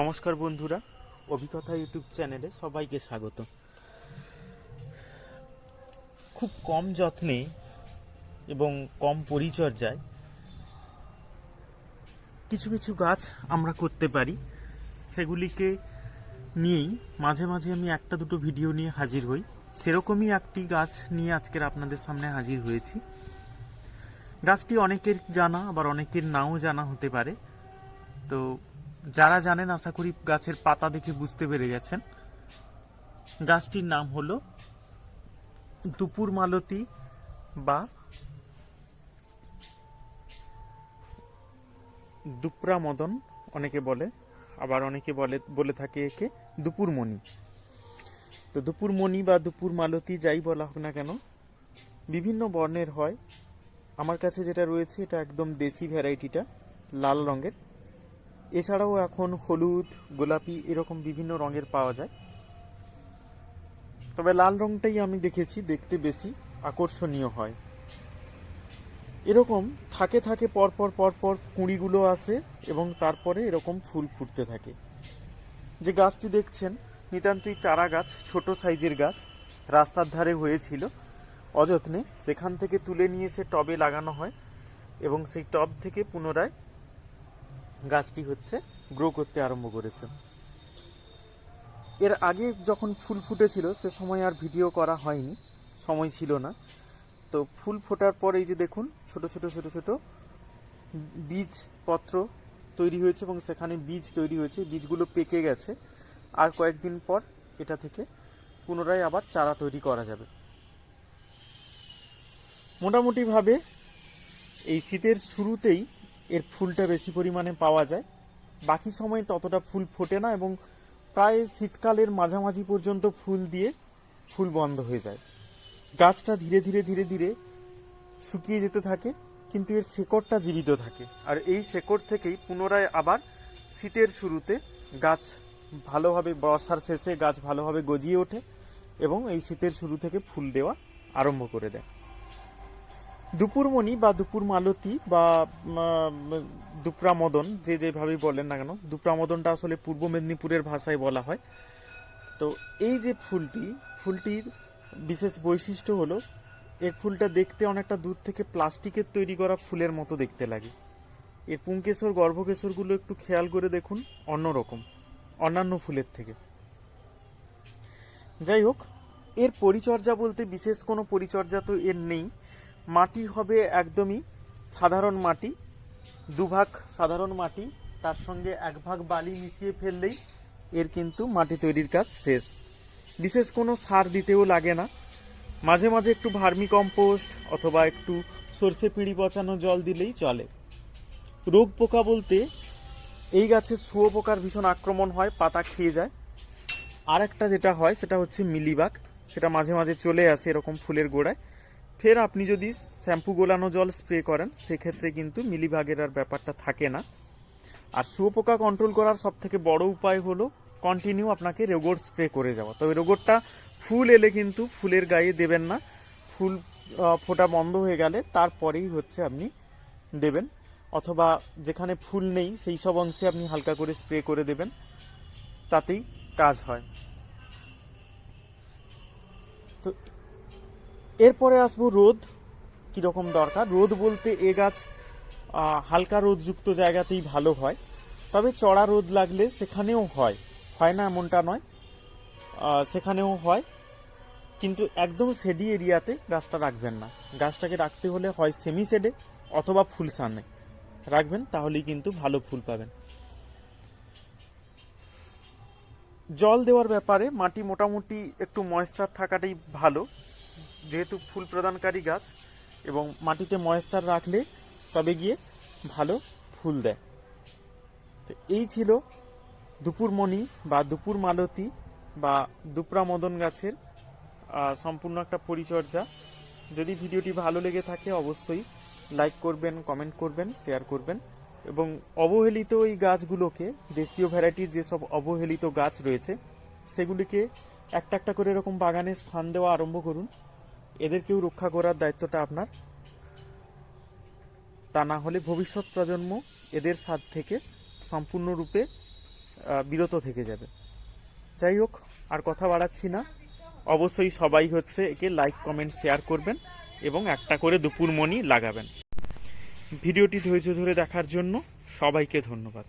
নমস্কার বন্ধুরা, অভিজ্ঞতা ইউটিউব চ্যানেলে সবাইকে স্বাগত। খুব কম যত্নে এবং কম পরিচর্যায় কিছু কিছু গাছ আমরা করতে পারি। সেগুলিকে নিয়েই মাঝে মাঝে আমি একটা দুটো ভিডিও নিয়ে হাজির হই। সেরকমই একটি গাছ নিয়ে আজকের আপনাদের সামনে হাজির হয়েছি। গাছটি অনেকের জানা, আবার অনেকের নাও জানা হতে পারে। তো যারা জানেন আশা করি গাছের পাতা দেখে বুঝতে পেরে গেছেন। গাছটির নাম হলো দুপুর মালতী বা দুপরা মদন, অনেকে বলে, আবার অনেকে বলে বলে থাকে একে দুপুরমণি। তো দুপুরমণি বা দুপুর মালতী যাই বলা হোক না কেন, বিভিন্ন বর্ণের হয়। আমার কাছে যেটা রয়েছে, এটা একদম দেশি ভ্যারাইটিটা লাল রঙের। এছাড়াও এখন হলুদ, গোলাপি এরকম বিভিন্ন রঙের পাওয়া যায়। তবে লাল রংটাই আমি দেখেছি, দেখতে বেশি আকর্ষণীয় হয়। এরকম থাকে থাকে পরপর পরপর কুঁড়িগুলো আসে এবং তারপরে এরকম ফুল ফুটতে থাকে। যে গাছটি দেখছেন, নিতান্তই চারা গাছ, ছোট সাইজের গাছ, রাস্তার ধারে হয়েছিল। অযত্নে সেখান থেকে তুলে নিয়ে সে টবে লাগানো হয় এবং সেই টব থেকে পুনরায় গাছটি হচ্ছে গ্রো করতে আরম্ভ করেছে। এর আগে যখন ফুল ফুটেছিল, সে সময় আর ভিডিও করা হয়নি, সময় ছিল না। তো ফুল ফোটার পর এই যে দেখুন, ছোট ছোট ছোট ছোট বীজ পত্র তৈরি হয়েছে এবং সেখানে বীজ তৈরি হয়েছে। বীজগুলো পেকে গেছে। আর কয়েকদিন পর এটা থেকে পুনরায় আবার চারা তৈরি করা যাবে। মোটামুটিভাবে এই শীতের শুরুতেই এর ফুলটা বেশি পরিমাণে পাওয়া যায়। বাকি সময় ততটা ফুল ফোটে না এবং প্রায় শীতকালের মাঝামাঝি পর্যন্ত ফুল দিয়ে ফুল বন্ধ হয়ে যায়। গাছটা ধীরে ধীরে ধীরে ধীরে শুকিয়ে যেতে থাকে, কিন্তু এর শেকড়টা জীবিত থাকে। আর এই শেকড় থেকেই পুনরায় আবার শীতের শুরুতে গাছ ভালোভাবে বর্ষার শেষে গাছ ভালোভাবে গজিয়ে ওঠে এবং এই শীতের শুরু থেকে ফুল দেওয়া আরম্ভ করে দেয়। দুপুরমণি বা দুপুর মালতী বা উম, দুপরা মদন যে যেভাবেই বলেন না কেন দুপরা মদনটা আসলে পূর্ব মেদিনীপুরের ভাষায় বলা হয়। তো এই যে ফুলটি ফুলটির বিশেষ বৈশিষ্ট্য হলো এর ফুলটা দেখতে অনেকটা দূর থেকে প্লাস্টিকের তৈরি করা ফুলের মতো দেখতে লাগে। এর পুংকেশর গর্ভকেশরগুলো একটু খেয়াল করে দেখুন অন্যরকম অন্যান্য ফুলের থেকে। যাই হোক এর পরিচর্যা বলতে বিশেষ কোনো পরিচর্যা তো এর নেই। মাটি হবে একদমই সাধারণ মাটি, দুভাগ সাধারণ মাটি, তার সঙ্গে এক ভাগ বালি মিশিয়ে ফেললেই এর কিন্তু মাটি তৈরির কাজ শেষ। বিশেষ কোনো সার দিতেও লাগে না। মাঝে মাঝে একটু ভার্মি কম্পোস্ট অথবা একটু সর্ষে পিঁড়ি পচানো জল দিলেই চলে। রোগ পোকা বলতে এই গাছে শুয়ো পোকার ভীষণ আক্রমণ হয়, পাতা খেয়ে যায়। আর একটা যেটা হয়, সেটা হচ্ছে মিলিবাগ। সেটা মাঝে মাঝে চলে আসে এরকম ফুলের গোড়ায়। ফের আপনি যদি শ্যাম্পু গোলানো জল স্প্রে করেন, সেক্ষেত্রে কিন্তু মিলিভাগের আর ব্যাপারটা থাকে না। আর শুয়োপোকা কন্ট্রোল করার সব থেকে বড় উপায় হলো কন্টিনিউ আপনাকে রোগর স্প্রে করে যাওয়া। তবে রোগরটা ফুল এলে কিন্তু ফুলের গায়ে দেবেন না। ফুল ফোটা বন্ধ হয়ে গেলে তারপরেই হচ্ছে আপনি দেবেন। অথবা যেখানে ফুল নেই, সেই সব অংশে আপনি হালকা করে স্প্রে করে দেবেন। তাতেই কাজ হয়। তো এরপরে আসব রোদ। কীরকম দরকার? রোদ বলতে এ গাছ হালকা রোদযুক্ত জায়গাতেই ভালো হয়। তবে চড়া রোদ লাগলে সেখানেও হয়। হয় না এমনটা নয়। সেখানেও হয়। কিন্তু একদম সেডি এরিয়াতে গাছটা রাখবেন না। গাছটাকে রাখতে হলে হয় সেমি সেডে অথবা ফুল সামনে। রাখবেন, তাহলেই কিন্তু ভালো ফুল পাবেন। জল দেওয়ার ব্যাপারে মাটি মোটামুটি একটু ময়েশ্চার থাকাটাই ভালো। যেহেতু ফুল প্রদানকারী গাছ এবং মাটিতে ময়েশ্চার রাখলে তবে গিয়ে ভালো ফুল দেয়। তো এই ছিল দুপুরমণি বা দুপুর মালতী বা দুপরা মদন গাছের সম্পূর্ণ একটা পরিচর্যা। যদি ভিডিওটি ভালো লেগে থাকে অবশ্যই লাইক করবেন, কমেন্ট করবেন, শেয়ার করবেন এবং অবহেলিত এই গাছগুলোকে, দেশীয় ভ্যারাইটির যেসব অবহেলিত গাছ রয়েছে, সেগুলিকে একটা একটা করে এরকম বাগানে স্থান দেওয়া আরম্ভ করুন। এদেরকেও রক্ষা করার দায়িত্বটা আপনার। তা না হলে ভবিষ্যৎ প্রজন্ম এদের স্বাদ থেকে সম্পূর্ণরূপে বিরত থেকে যাবে। যাই হোক, আর কথা বাড়াচ্ছি না। অবশ্যই সবাই হচ্ছে একে লাইক কমেন্ট শেয়ার করবেন এবং একটা করে দুপুর মনি লাগাবেন। ভিডিওটি ধৈর্য ধরে দেখার জন্য সবাইকে ধন্যবাদ।